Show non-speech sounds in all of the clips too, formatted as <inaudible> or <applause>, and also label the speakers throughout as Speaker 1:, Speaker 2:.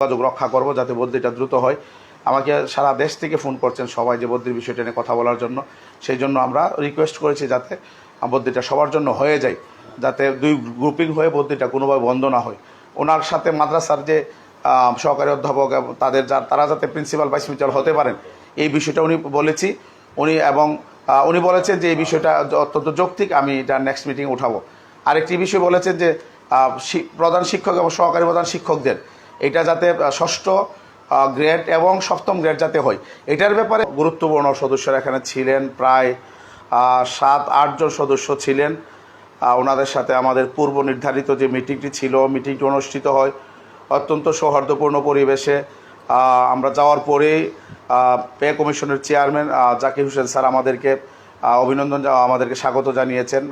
Speaker 1: যোগাযোগ রক্ষা করব যাতে বদলিটা দ্রুত হয়। আমাকে সারা দেশ থেকে ফোন করছেন সবাই যে বদলির বিষয়টা নিয়ে কথা বলার জন্য। সেই জন্য আমরা রিকোয়েস্ট করেছি যাতে বদলিটা সবার জন্য হয়ে যায়, যাতে দুই গ্রুপিং হয়ে বদলিটা কোনোভাবে বন্ধ না হয়। ওনার সাথে মাদ্রাসার যে সহকারী অধ্যাপক এবং তাদের যা তারা যাতে প্রিন্সিপাল ভাইস প্রিন্সিপাল হতে পারেন, এই বিষয়টা উনি বলেছি। উনি এবং উনি বলেছেন যে এই বিষয়টা অত্যন্ত যৌক্তিক, আমি এটা নেক্সট মিটিং উঠাবো। আরেকটি বিষয় বলেছেন যে প্রধান শিক্ষক এবং সহকারী প্রধান শিক্ষকদের এটা যাতে ষষ্ঠ গ্রেড এবং সপ্তম গ্রেড যাতে হয়। এটার ব্যাপারে গুরুত্বপূর্ণ সদস্যরা এখানে ছিলেন, প্রায় সাত আটজন সদস্য ছিলেন। ওনাদের সাথে আমাদের পূর্ব নির্ধারিত যে মিটিংটি ছিল মিটিংটি অনুষ্ঠিত হয়। অত্যন্ত সৌহার্দ্যপূর্ণ পরিবেশে আমরা যাওয়ার পরেই পে কমিশনের চেয়ারম্যান জাকির হোসেন স্যার আমাদেরকে অভিনন্দন আমাদেরকে স্বাগত জানিয়েছেন।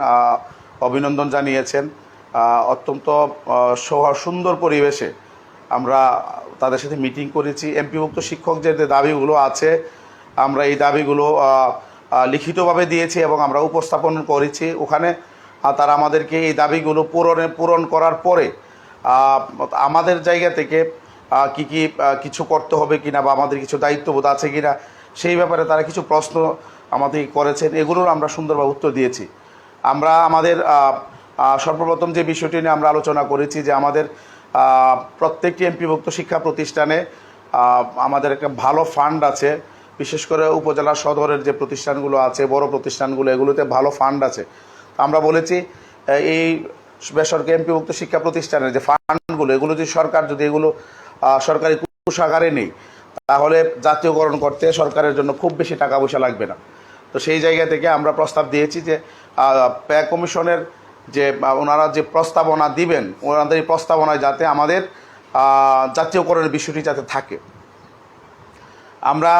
Speaker 1: অভিনন্দন জানিয়েছেন। অত্যন্ত সুন্দর পরিবেশে আমরা তাদের সাথে মিটিং করেছি। এমপিভুক্ত শিক্ষক যে দাবিগুলো আছে, আমরা এই দাবিগুলো লিখিতভাবে দিয়েছি এবং আমরা উপস্থাপন করেছি। ওখানে তারা আমাদেরকে এই দাবিগুলো পূরণে, পূরণ করার পরে আমাদের জায়গা থেকে কি কি কিছু করতে হবে কিনা বা আমাদের কিছু দায়িত্ববোধ আছে কিনা, সেই ব্যাপারে তারা কিছু প্রশ্ন আমাদের করেছেন। এগুলোর আমরা সুন্দরভাবে উত্তর দিয়েছি। আমরা আমাদের সর্বপ্রথম যে বিষয়টি নিয়ে আমরা আলোচনা করেছি যে আমাদের প্রত্যেকটি এমপিভুক্ত শিক্ষা প্রতিষ্ঠানে আমাদের একটা ভালো ফান্ড আছে। বিশেষ করে উপজেলা সদরের যে প্রতিষ্ঠানগুলো আছে, বড় প্রতিষ্ঠানগুলো, এগুলোতে ভালো ফান্ড আছে। আমরা বলেছি এই বেসরকারি এমপিভুক্ত শিক্ষা প্রতিষ্ঠানের যে ফান্ডগুলো, এগুলো যদি সরকার যদি এগুলো সরকারি কোষাগারে নেই, তাহলে জাতীয়করণ করতে সরকারের জন্য খুব বেশি টাকা পয়সা লাগবে না। তো সেই জায়গা থেকে আমরা প্রস্তাব দিয়েছি যে ব্যয় কমিশনের যে ওনারা যে প্রস্তাবনা দিবেন, ওনাদের এই প্রস্তাবনায় যাতে আমাদের জাতীয়করণের বিষয়টি যাতে থাকে। আমরা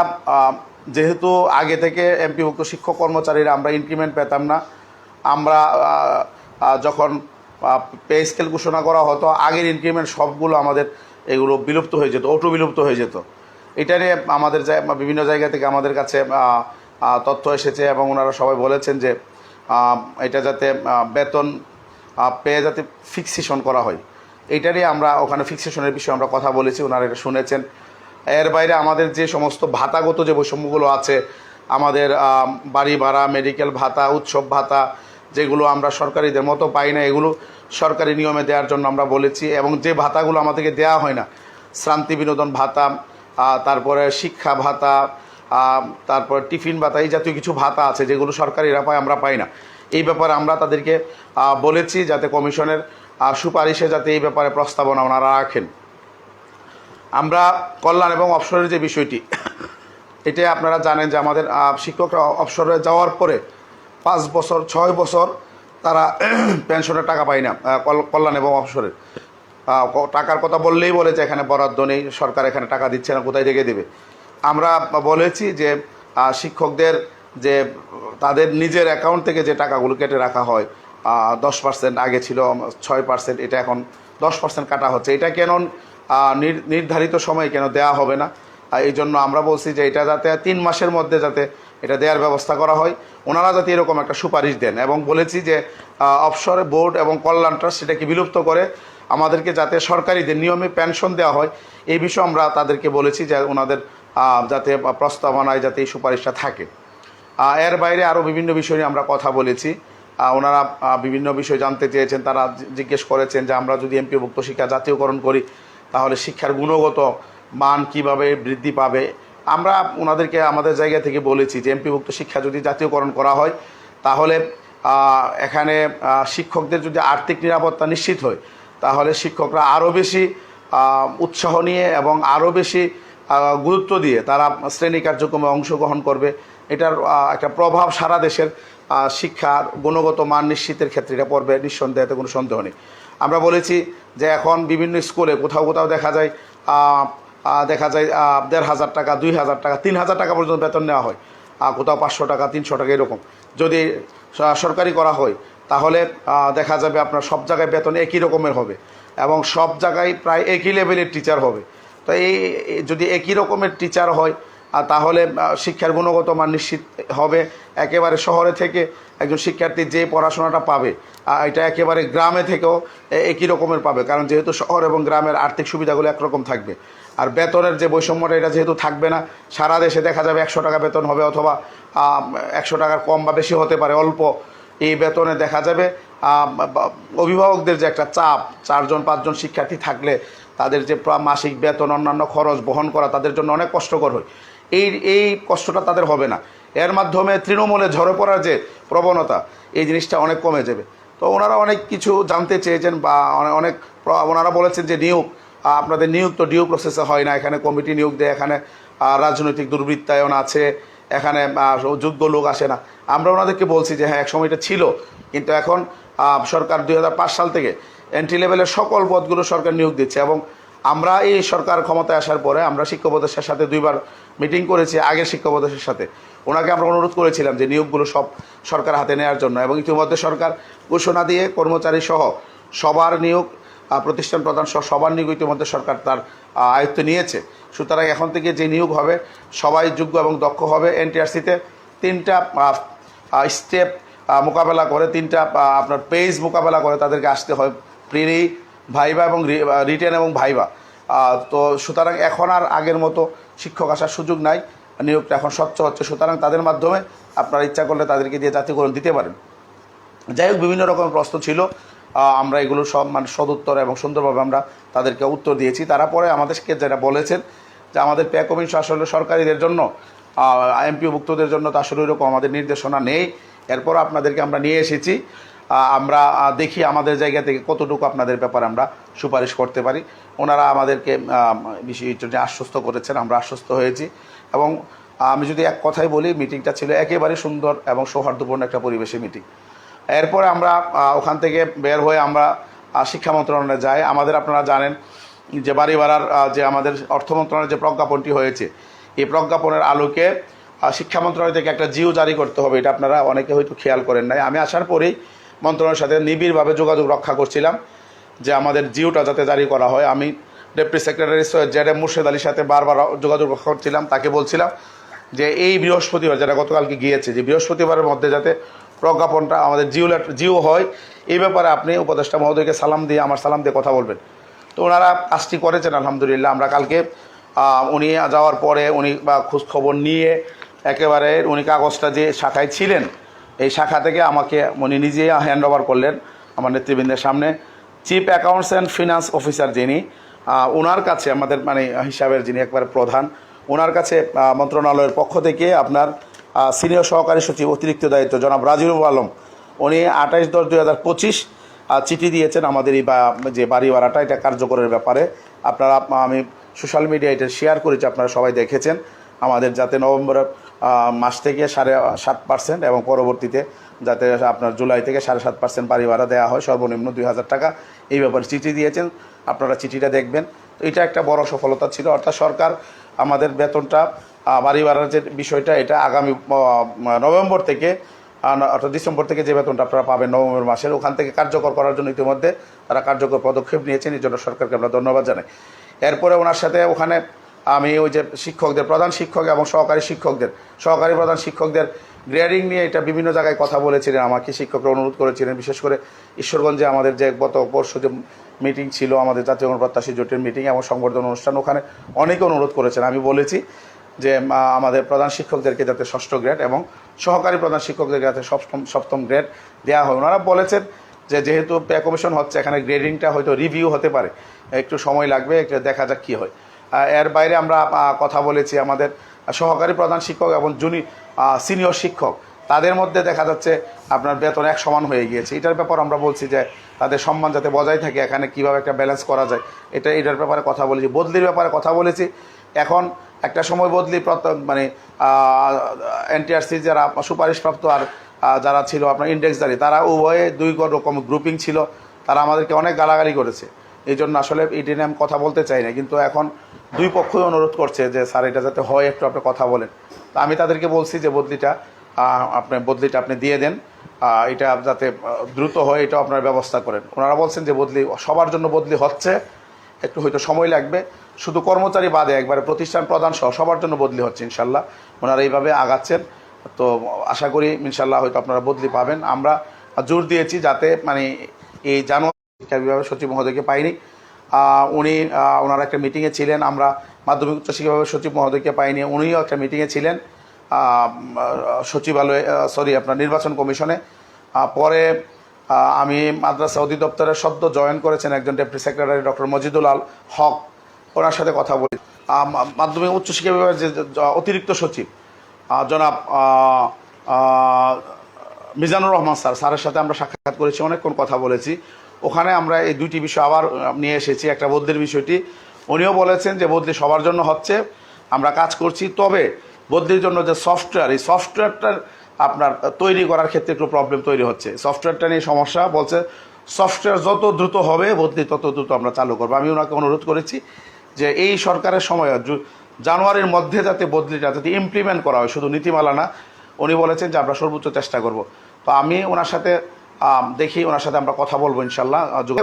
Speaker 1: যেহেতু আগে থেকে এমপিভুক্ত শিক্ষক কর্মচারীরা আমরা ইনক্রিমেন্ট পেতাম না, আমরা যখন পে স্কেল ঘোষণা করা হতো, আগের ইনক্রিমেন্ট সবগুলো আমাদের এগুলো বিলুপ্ত হয়ে যেত অটো বিলুপ্ত হয়ে যেত। এটা নিয়ে আমাদের বিভিন্ন জায়গা থেকে আমাদের কাছে তথ্য এসেছে এবং ওনারা সবাই বলেছেন যে এটা যাতে বেতন পেয়ে যাতে ফিক্সেশন করা হয়। এইটারই আমরা ওখানে ফিক্সেশনের বিষয়ে আমরা কথা বলেছি ওনারা এটা শুনেছেন। এর বাইরে আমাদের যে সমস্ত ভাতাগত যে বৈষম্যগুলো আছে, আমাদের বাড়ি ভাড়া মেডিকেল ভাতা, উৎসব ভাতা, যেগুলো আমরা সরকারিদের মতো পাই না, এগুলো সরকারি নিয়মে দেওয়ার জন্য আমরা বলেছি এবং যে ভাতাগুলো আমাদেরকে দেওয়া হয় না, শ্রান্তি বিনোদন ভাতা তারপরে শিক্ষা ভাতা তারপর টিফিন ভাতা এই জাতীয় কিছু ভাতা আছে, যেগুলো সরকারিরা পায়, আমরা পাই না। এই ব্যাপারে আমরা তাদেরকে বলেছি যাতে কমিশনের সুপারিশে যাতে এই ব্যাপারে প্রস্তাবনা ওনারা রাখেন। আমরা কল্যাণ এবং অবসরের যে বিষয়টি এটা আপনারা জানেন যে আমাদের শিক্ষকরা অবসরে যাওয়ার পরে পাঁচ বছর, ছয় বছর তারা <clears throat> পেনশনের টাকা পায় না কল- কল্যাণ এবং অবসরের। টাকার কথা বললেই বলে যে এখানে বরাদ্দ নেই, সরকার এখানে টাকা দিচ্ছে না, কোথায় থেকে দেবে? আমরা বলেছি যে শিক্ষকদের যে, তাদের নিজের অ্যাকাউন্ট থেকে যে টাকাগুলো কেটে রাখা হয় দশ পার্সেন্ট আগে ছিল, ছয় পার্সেন্ট এটা এখন দশ পার্সেন্ট কাটা হচ্ছে। এটা কেন নির্ধারিত সময়ে কেন দেয়া হবে না? এই জন্য আমরা বলছি যে, এটা যাতে তিন মাসের মধ্যে যাতে এটা দেওয়ার ব্যবস্থা করা হয়। ওনারা যাতে এরকম একটা সুপারিশ দেন এবং বলেছি যে অবসরে বোর্ড এবং কল্যাণ ট্রাস্ট সেটাকে বিলুপ্ত করে আমাদেরকে যাতে সরকারিদের নিয়মে পেনশন দেওয়া হয়। এই বিষয়ে আমরা তাদেরকে বলেছি যে, ওনাদের যাতে প্রস্তাবনায় যাতে এই সুপারিশটা থাকে। এর বাইরে আরও বিভিন্ন বিষয় নিয়ে আমরা কথা বলেছি। ওনারা বিভিন্ন বিষয় জানতে চেয়েছেন, তারা জিজ্ঞেস করেছেন যে আমরা যদি এমপিভুক্ত শিক্ষা জাতীয়করণ করি, তাহলে শিক্ষার গুণগত মান কীভাবে বৃদ্ধি পাবে? আমরা ওনাদেরকে আমাদের জায়গা থেকে বলেছি যে এমপিভুক্ত শিক্ষা যদি জাতীয়করণ করা হয়, তাহলে এখানে শিক্ষকদের যদি আর্থিক নিরাপত্তা নিশ্চিত হয়, তাহলে শিক্ষকরা আরও বেশি উৎসাহ নিয়ে এবং আরও বেশি গুরুত্ব দিয়ে তারা শ্রেণি কার্যক্রমে অংশগ্রহণ করবে। এটার একটা প্রভাব সারা দেশের শিক্ষার গুণগত মান নিশ্চিতের ক্ষেত্রে এটা পড়বে, নিঃসন্দেহে এতে কোনো সন্দেহ নেই। আমরা বলেছি যে এখন বিভিন্ন স্কুলে কোথাও কোথাও দেখা যায় দেখা যায় দেড় হাজার টাকা, দুই হাজার টাকা, তিন হাজার টাকা পর্যন্ত বেতন নেওয়া হয়। কোথাও পাঁচশো টাকা, তিনশো টাকা এরকম। যদি সরকারি করা হয়, তাহলে দেখা যাবে আপনার সব জায়গায় বেতন একই রকমের হবে এবং সব জায়গায় প্রায় একই লেভেলের টিচার হবে। তো এই যদি একই রকমের টিচার হয়, আর তাহলে শিক্ষার গুণগত মান নিশ্চিত হবে। একেবারে শহরে থেকে একজন শিক্ষার্থী যে পড়াশোনাটা পাবে এটা একেবারে গ্রামে থেকেও একই রকমের পাবে। কারণ যেহেতু শহর এবং গ্রামের আর্থিক সুবিধাগুলো একরকম থাকবে। আর বেতনের যে বৈষম্যটা, এটা যেহেতু থাকবে না, সারা দেশে দেখা যাবে একশো টাকা বেতন হবে অথবা একশো টাকার কম বা বেশি হতে পারে অল্প। এই বেতনে দেখা যাবে অভিভাবকদের যে একটা চাপ, চারজন, পাঁচজন শিক্ষার্থী থাকলে তাদের যে মাসিক বেতন, অন্যান্য খরচ বহন করা তাদের জন্য অনেক কষ্টকর হয়। এই এই কষ্টটা তাদের হবে না। এর মাধ্যমে তৃণমূলে ঝরে পড়ার যে প্রবণতা, এই জিনিসটা অনেক কমে যাবে। তো ওনারা অনেক কিছু জানতে চেয়েছেন বা অনেক ওনারা বলেছেন যে নিয়োগ আপনাদের নিয়োগ তো ডিউ প্রসেসে হয় না। এখানে কমিটি নিয়োগ দেয়, এখানে রাজনৈতিক দুর্বৃত্তায়ন আছে, এখানে যোগ্য লোক আসে না। আমরা ওনাদেরকে বলছি যে হ্যাঁ একসময় এটা ছিল, কিন্তু এখন সরকার দুই হাজার পাঁচ সাল থেকে এন্ট্রি লেভেলের সকল পদগুলো সরকার নিয়োগ দিচ্ছে এবং আমরা এই সরকার ক্ষমতায় আসার পরে আমরা শিক্ষা উপদেষ্টার সাথে দুইবার মিটিং করেছি আগের শিক্ষা উপদেষ্টার সাথে। ওনাকে আমরা অনুরোধ করেছিলাম যে নিয়োগগুলো সব সরকার হাতে নেওয়ার জন্য এবং ইতিমধ্যে সরকার ঘোষণা দিয়ে কর্মচারী সহ সবার নিয়োগ প্রতিষ্ঠান প্রধান সহ সবার নিয়োগ ইতিমধ্যে সরকার তার আয়ত্তে নিয়েছে। সুতরাং এখন থেকে যে নিয়োগ হবে, সবাই যোগ্য এবং দক্ষ হবে এনটিআরসিতে। তিনটা স্টেপ মোকাবেলা করে, তিনটা আপনার পেজ মোকাবেলা করে তাদেরকে আসতে হয়। প্রিরি, ভাইবা এবং রিটেন এবং ভাইবা। তো সুতরাং এখন আর আগের মতো শিক্ষক আসার সুযোগ নাই, নিয়োগটা এখন স্বচ্ছ হচ্ছে। সুতরাং তাদের মাধ্যমে আপনারা ইচ্ছা করলে তাদেরকে দিয়ে জাতীয়করণ দিতে পারেন। যাই হোক, বিভিন্ন রকমের প্রশ্ন ছিল। আমরা এগুলো সব মানে সদুত্তর এবং সুন্দরভাবে আমরা তাদেরকে উত্তর দিয়েছি। তারা পরে আমাদেরকে যেটা বলেছেন যে আমাদের পে কমিশন আসলে সরকারিদের জন্য এমপিভুক্তদের জন্য তো আসলে ওইরকম আমাদের নির্দেশনা নেই। এরপর আপনাদেরকে আমরা নিয়ে এসেছি। আমরা দেখি আমাদের জায়গা থেকে কতটুকু আপনাদের ব্যাপারে আমরা সুপারিশ করতে পারি। ওনারা আমাদেরকে বিষয়টা যে আশ্বস্ত করেছেন, আমরা আশ্বস্ত হয়েছি। এবং আমি যদি এক কথাই বলি, মিটিংটা ছিল একেবারে সুন্দর এবং সৌহার্দ্যপূর্ণ একটা পরিবেশে মিটিং। এরপরে আমরা ওখান থেকে বের হয়ে আমরা শিক্ষা মন্ত্রণালয়ে যাই। আমাদের আপনারা জানেন যে বাড়ি ভাড়ার যে আমাদের অর্থ মন্ত্রণালয়ের যে প্রজ্ঞাপনটি হয়েছে, এই প্রজ্ঞাপনের আলোকে শিক্ষা মন্ত্রণালয় থেকে একটা জিও জারি করতে হবে, এটা আপনারা অনেকে হয়তো খেয়াল করেন নাই। আমি আসার পরেই মন্ত্রণালয়ের সাথে নিবিড়ভাবে যোগাযোগ রক্ষা করছিলাম যে আমাদের জিওটা যাতে জারি করা হয়। আমি deputy secretary Syed Z M Murshed আলীর সাথে বারবার যোগাযোগ রক্ষা করছিলাম, তাকে বলছিলাম যে এই বৃহস্পতিবার যেটা গতকালকে গিয়েছে, যে বৃহস্পতিবারের মধ্যে যাতে প্রজ্ঞাপনটা আমাদের জিও জিও হয় এই ব্যাপারে আপনি উপদেষ্টা মহোদয়কে সালাম দিয়ে, আমার সালাম দিয়ে কথা বলবেন। তো ওনারা কাজটি করেছেন, আলহামদুলিল্লাহ। আমরা কালকে উনি যাওয়ার পরে উনি বা খোঁজ খবর নিয়ে একেবারে উনি কাগজটা যে শাখায় ছিলেন এই শাখা থেকে আমাকে উনি নিজেই হ্যান্ড ওভার করলেন আমার নেতৃবৃন্দের সামনে। Chief accounts and finance officer যিনি ওনার কাছে আমাদের মানে হিসাবের যিনি একবারে প্রধান ওনার কাছে মন্ত্রণালয়ের পক্ষ থেকে আপনার সিনিয়র সহকারী সচিব অতিরিক্ত দায়িত্ব জনাব রাজিউল আলম। উনি আঠাইশ দশ দুই হাজার পঁচিশ চিঠি দিয়েছেন আমাদের এই বা- যে বাড়ি ভাড়াটা এটা কার্যকরের ব্যাপারে। আপনারা আমি সোশ্যাল মিডিয়া এটা শেয়ার করেছি, আপনারা সবাই দেখেছেন। আমাদের যাতে নভেম্বরের মাস থেকে সাড়ে সাত পার্সেন্ট এবং পরবর্তীতে যাতে আপনার জুলাই থেকে সাড়ে সাত পার্সেন্ট বাড়ি ভাড়া দেওয়া হয়, সর্বনিম্ন দুই হাজার টাকা। এই ব্যাপারে চিঠি দিয়েছেন, আপনারা চিঠিটা দেখবেন। তো এটা একটা বড় সফলতা ছিল। অর্থাৎ সরকার আমাদের বেতনটা বাড়ি ভাড়ার যে বিষয়টা, এটা আগামী নভেম্বর থেকে অর্থাৎ ডিসেম্বর থেকে যে বেতনটা আপনারা পাবেন নভেম্বর মাসের, ওখান থেকে কার্যকর করার জন্য ইতিমধ্যে তারা কার্যকর পদক্ষেপ নিয়েছেন। এই জন্য সরকারকে আমরা ধন্যবাদ জানাই। এরপরে ওনার সাথে ওখানে আমি ওই যে শিক্ষকদের, প্রধান শিক্ষক এবং সহকারী শিক্ষকদের, সহকারী প্রধান শিক্ষকদের গ্রেডিং নিয়ে এটা বিভিন্ন জায়গায় কথা বলেছিলেন, আমাকে শিক্ষকরা অনুরোধ করেছিলেন। বিশেষ করে ঈশ্বরগঞ্জে আমাদের যে গত পরশু যে মিটিং ছিল, আমাদের জাতীয় গণপ্রত্যাশী জোটের মিটিং এবং সংবর্ধনা অনুষ্ঠান, ওখানে অনেকে অনুরোধ করেছেন। আমি বলেছি যে আমাদের প্রধান শিক্ষকদেরকে যাতে ষষ্ঠ গ্রেড এবং সহকারী প্রধান শিক্ষকদেরকে যাতে সপ্তম সপ্তম গ্রেড দেওয়া হয়। ওনারা বলেছেন যে, যেহেতু পে কমিশন হচ্ছে, এখানে গ্রেডিংটা হয়তো রিভিউ হতে পারে। একটু সময় লাগবে, একটু দেখা যাক কী হয়। এর বাইরে আমরা কথা বলেছি আমাদের সহকারী প্রধান শিক্ষক এবং জুনি সিনিয়র শিক্ষক। তাদের মধ্যে দেখা যাচ্ছে আপনার বেতন এক সমান হয়ে গিয়েছে। এটার ব্যাপার আমরা বলছি যে তাদের সম্মান যাতে বজায় থাকে, এখানে কীভাবে একটা ব্যালেন্স করা যায়, এটা, এটার ব্যাপারে কথা বলেছি। বদলির ব্যাপারে কথা বলেছি। এখন একটা সময় বদলি মানে এনটিআরসি যারা সুপারিশপ্রাপ্ত আর যারা ছিল আপনার ইন্ডেক্সদারি তারা উভয়ে দুই রকম গ্রুপিং ছিল। তারা আমাদেরকে অনেক গালাগালি করেছে। এই জন্য আসলে এটি নিয়ে আমি কথা বলতে চাই না। কিন্তু এখন দুই পক্ষই অনুরোধ করছে যে, স্যার, এটা যাতে হয় একটু আপনি কথা বলেন। তো আমি তাদেরকে বলছি যে, বদলিটা আপনি বদলিটা আপনি দিয়ে দেন। এটা যাতে দ্রুত হয় এটাও আপনার ব্যবস্থা করেন। ওনারা বলছেন যে, বদলি, সবার জন্য বদলি হচ্ছে। একটু হয়তো সময় লাগবে। শুধু কর্মচারী বাদে একবারে প্রতিষ্ঠান প্রধান সহ সবার জন্য বদলি হচ্ছে, ইনশাল্লাহ। ওনারা এইভাবে আগাচ্ছেন। তো আশা করি, ইনশাল্লাহ হয়তো আপনারা বদলি পাবেন। আমরা জোর দিয়েছি যাতে মানে এই জানুয়ারি শিক্ষা বিভাগের সচিব মহোদয়কে পাইনি। উনি ওনারা একটা মিটিংয়ে ছিলেন, আমরা মাধ্যমিক উচ্চ শিক্ষা সচিব মহোদয়কে পাইনি, উনিও একটা মিটিংয়ে ছিলেন সচিবালয়ে সরি আপনার নির্বাচন কমিশনে। পরে আমি মাদ্রাসা অধিদপ্তরের সদ্য জয়েন করেছেন একজন deputy secretary doctor Mazidul Al Haque, ওনার সাথে কথা বলি। মাধ্যমিক উচ্চ শিক্ষা বিভাগের যে অতিরিক্ত সচিব জনাব মিজানুর রহমান স্যার, স্যারের সাথে আমরা সাক্ষাৎ করেছি, অনেকক্ষণ কথা বলেছি। ওখানে আমরা এই দুইটি বিষয় আবার নিয়ে এসেছি, একটা বদলির বিষয়টি। উনিও বলেছেন যে বদলি সবার জন্য হচ্ছে, আমরা কাজ করছি, তবে বদলির জন্য যে সফটওয়্যার এই সফটওয়্যারটার আপনার তৈরি করার ক্ষেত্রে একটু প্রবলেম তৈরি হচ্ছে। সফটওয়্যারটা নিয়ে সমস্যা, বলছে সফটওয়্যার যত দ্রুত হবে বদলি তত দ্রুত আমরা চালু করব। আমি ওনাকে অনুরোধ করেছি যে এই সরকারের সময় জানুয়ারির মধ্যে যাতে বদলিটা যাতে ইমপ্লিমেন্ট করা হয়, শুধু নীতিমালা না, উনি বলেছেন যে আমরা সর্বোচ্চ চেষ্টা করব। তো আমি ওনার সাথে দেখি ওনার সাথে আমরা কথা বলব ইনশাল্লাহ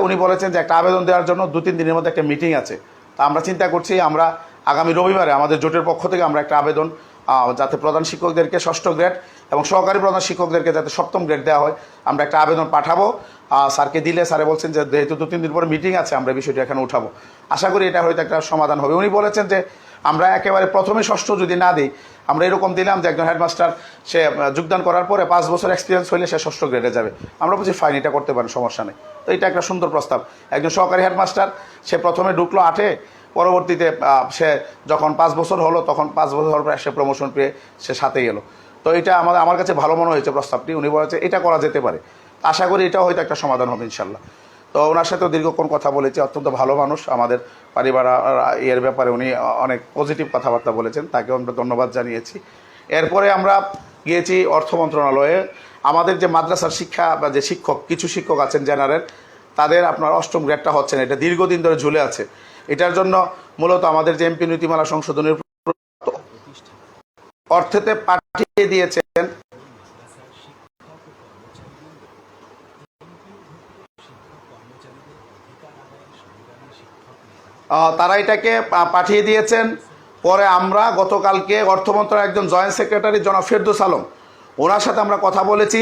Speaker 1: উনি বলেছেন যে একটা আবেদন দেওয়ার জন্য দু তিন দিনের মধ্যে একটা মিটিং আছে। তা আমরা চিন্তা করছি আমরা আগামী রবিবারে আমাদের জোটের পক্ষ থেকে আমরা একটা আবেদন যাতে প্রধান শিক্ষকদেরকে ষষ্ঠ গ্রেড এবং সহকারী প্রধান শিক্ষকদেরকে যাতে সপ্তম গ্রেড দেওয়া হয়, আমরা একটা আবেদন পাঠাবো। স্যারকে দিলে স্যারে বলছেন যে যেহেতু দু তিন দিন পরে মিটিং আছে, আমরা বিষয়টি এখানে উঠাবো। আশা করি এটা হয়তো একটা সমাধান হবে। উনি বলেছেন যে আমরা একেবারে প্রথমে ষষ্ঠ যদি না দিই, আমরা এরকম দিলাম যে একজন হেডমাস্টার সে যোগদান করার পরে পাঁচ বছর এক্সপিরিয়েন্স হলে সে ষষ্ঠ গ্রেডে যাবে। আমরা বলছি ফাইন এটা করতে পারেন, সমস্যা নেই। তো এটা একটা সুন্দর প্রস্তাব। একজন সহকারী হেডমাস্টার সে প্রথমে ঢুকলো আটে, পরবর্তীতে সে যখন পাঁচ বছর হলো, তখন পাঁচ বছর হওয়ার পরে সে প্রমোশন পেয়ে সে সাথে এলো। তো এটা আমাদের আমার কাছে ভালো মনে হয়েছে প্রস্তাবটি। উনি বলেছে, এটা করা যেতে পারে। আশা করি এটাও হয়তো একটা সমাধান হবে, ইনশাল্লাহ। তো ওনার সাথেও দীর্ঘক্ষণ কথা বলেছি, অত্যন্ত ভালো মানুষ, আমাদের পরিবার, এর ব্যাপারে উনি অনেক পজিটিভ কথাবার্তা বলেছেন, তাকেও আমরা ধন্যবাদ জানিয়েছি। এরপরে আমরা গিয়েছি অর্থ মন্ত্রণালয়ে। আমাদের যে মাদ্রাসার শিক্ষা বা যে শিক্ষক, কিছু শিক্ষক আছেন জেনারেল, তাদের আপনার অষ্টম গ্রেডটা হচ্ছে না, এটা দীর্ঘদিন ধরে ঝুলে আছে। এটার জন্য মূলত আমাদের যে এমপি নীতিমালা সংশোধনের অর্থেতে পাঠিয়ে দিয়েছেন তারা এটাকে পাঠিয়ে দিয়েছেন। পরে আমরা গতকালকে অর্থ একজন জয়েন্ট সেক্রেটারি জনাব ফেরদৌস আলম, ওনার সাথে আমরা কথা বলেছি।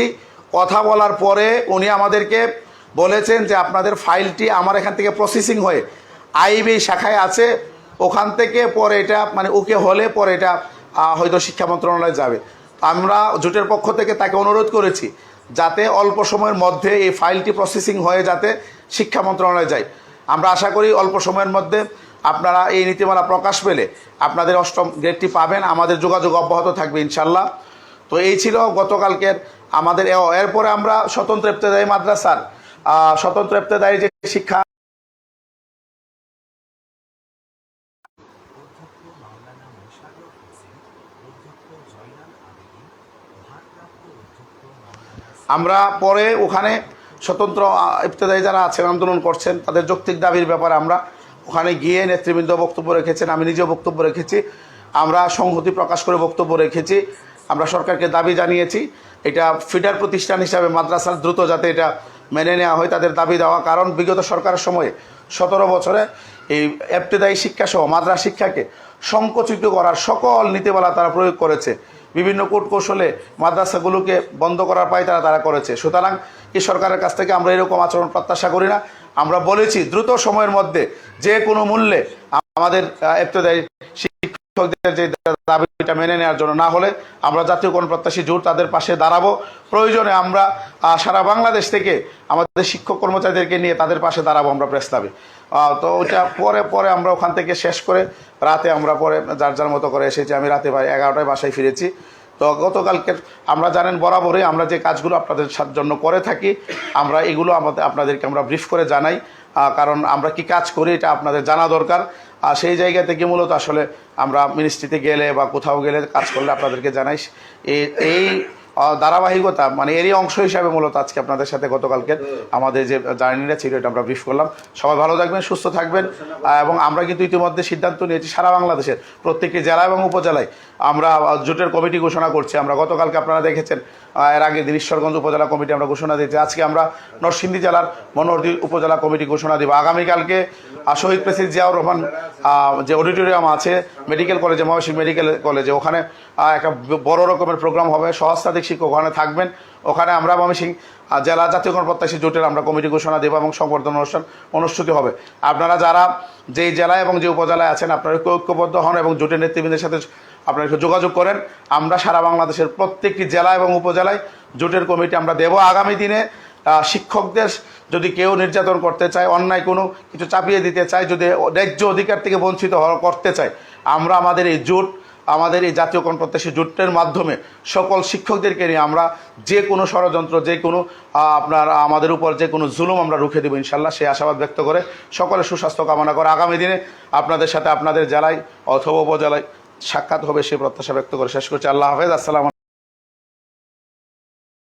Speaker 1: কথা বলার পরে উনি আমাদেরকে বলেছেন যে আপনাদের ফাইলটি আমার এখান থেকে প্রসেসিং হয়ে আইবি শাখায় আছে। ওখান থেকে পরে এটা মানে ওকে হলে পরে এটা হয়তো শিক্ষা মন্ত্রণালয়ে যাবে। আমরা জোটের পক্ষ থেকে তাকে অনুরোধ করেছি যাতে অল্প সময়ের মধ্যে এই ফাইলটি প্রসেসিং হয়ে যাতে শিক্ষা মন্ত্রণালয়ে যায়। আমরা আশা করি অল্প সময়ের মধ্যে আপনারা এই নীতিমালা প্রকাশ পেলে আপনাদের অষ্টম গ্রেডটি পাবেন, আমাদের যোগাযোগ অব্যাহত থাকবে ইনশাল্লাহ তো এই ছিল গতকালকের আমাদের এরপরে আমরা স্বতন্ত্র ইফতেদায়ী মাদ্রাসার স্বতন্ত্র ইফতেদায়ী যে শিক্ষা আমরা পরে ওখানে স্বতন্ত্র ইফতেদায়ী যারা আছেন, আন্দোলন করছেন, তাদের যৌক্তিক দাবির ব্যাপারে আমরা ওখানে গিয়ে নেতৃবৃন্দ বক্তব্য রেখেছেন, আমি নিজেও বক্তব্য রেখেছি, আমরা সংহতি প্রকাশ করে বক্তব্য রেখেছি, আমরা সরকারকে দাবি জানিয়েছি, এটা ফিডার প্রতিষ্ঠান হিসাবে মাদ্রাসার দ্রুত যাতে এটা মেনে নেওয়া হয়, তাদের দাবি দেওয়া, কারণ বিগত সরকারের সময়ে সতেরো বছরে এই এফতেদায়ী শিক্ষাসহ মাদ্রাস শিক্ষাকে সংকুচিত করার সকল নীতিমালা তারা প্রয়োগ করেছে, বিভিন্ন কূট কৌশলে মাদ্রাসাগুলোকে বন্ধ করার পায় তারা তারা করেছে, সুতরাং এই সরকারের কাছ থেকে আমরা এরকম আচরণ প্রত্যাশা করি না। আমরা বলেছি দ্রুত সময়ের মধ্যে যে কোনো মূল্যে আমাদের শিক্ষকদের যে দাবিটা মেনে নেওয়ার জন্য না হলে আমরা জাতীয় প্রত্যাশী জোর তাদের পাশে দাঁড়াবো। প্রয়োজনে আমরা সারা বাংলাদেশ থেকে আমাদের শিক্ষক কর্মচারীদেরকে নিয়ে তাদের পাশে দাঁড়াবো আমরা প্রেস ক্লাবে তো ওইটা পরে পরে আমরা ওখান থেকে শেষ করে রাতে আমরা পরে যার যার মতো করে এসেছি। আমি রাতে এগারোটায় বাসায় ফিরেছি। তো গতকালকের আমরা জানেন বরাবরই আমরা যে কাজগুলো আপনাদের জন্য করে থাকি, আমরা এগুলো আমাদের, আপনাদেরকে আমরা ব্রিফ করে জানাই কারণ আমরা কি কাজ করি এটা আপনাদের জানা দরকার। আর সেই জায়গা থেকে মূলত আসলে আমরা মিনিস্ট্রিতে গেলে বা কোথাও গেলে কাজ করলে আপনাদেরকে জানাই। এই ধারাবাহিকতা মানে এরই অংশ হিসাবে মূলত আজকে আপনাদের সাথে গতকালকে আমাদের যে জার্নিটা ছিল এটা আমরা ব্রিফ করলাম। সবাই ভালো থাকবেন, সুস্থ থাকবেন এবং আমরা কিন্তু ইতিমধ্যে সিদ্ধান্ত নিয়েছি সারা বাংলাদেশের, প্রত্যেকটি জেলা এবং উপজেলায় আমরা জোটের কমিটি ঘোষণা করছি। আমরা গতকালকে আপনারা দেখেছেন এর আগে দিনেশ্বরগঞ্জ উপজেলা কমিটি আমরা ঘোষণা দিয়েছি। আজকে আমরা নরসিংদী জেলার মনোহরদী উপজেলা কমিটি ঘোষণা দিব। আগামীকালকে শহীদ প্রেসিডেন্ট জিয়াউর রহমান যে অডিটোরিয়াম আছে, মেডিকেল কলেজে মহাশিব মেডিকেল কলেজে, ওখানে একটা বড় রকমের প্রোগ্রাম হবে। সহস্রাধিক শিক্ষক ওখানে থাকবেন। ওখানে আমরা ময়মনসিং জেলা জাতীয় প্রত্যাশী জোটের আমরা কমিটি ঘোষণা দেবো এবং সংবর্ধনা অনুষ্ঠান অনুষ্ঠিত হবে। আপনারা যারা যেই জেলায় এবং যে উপজেলায় আছেন, আপনারা ঐক্যবদ্ধ হন এবং জোটের নেতৃবৃন্দের সাথে আপনারা একটু যোগাযোগ করেন। আমরা সারা বাংলাদেশের প্রত্যেকটি জেলা এবং উপজেলায় জোটের কমিটি আমরা দেব। আগামী দিনে শিক্ষকদের যদি কেউ নির্যাতন করতে চায়, অন্যায় কোনো কিছু চাপিয়ে দিতে চায়, যদি ন্যায্য অধিকার থেকে বঞ্চিত করতে চায়, আমরা আমাদের এই জোট আমাদের এই জাতীয় কণ্ঠত্যাসী জোটের মাধ্যমে সকল শিক্ষকদেরকে নিয়ে আমরা যে কোনো ষড়যন্ত্র, যে কোনো আপনার, আমাদের উপর যে কোনো জুলুম আমরা রুখে দেবো ইনশাল্লাহ। সেই আশাবাদ ব্যক্ত করে সকলে সুস্বাস্থ্য কামনা করে। আগামী দিনে আপনাদের সাথে আপনাদের জেলায় অথবা উপজেলায় সাক্ষাৎ হবে সেই প্রত্যাশা ব্যক্ত করে। শেষ করছি। আল্লাহ হাফেজ। আসসালাম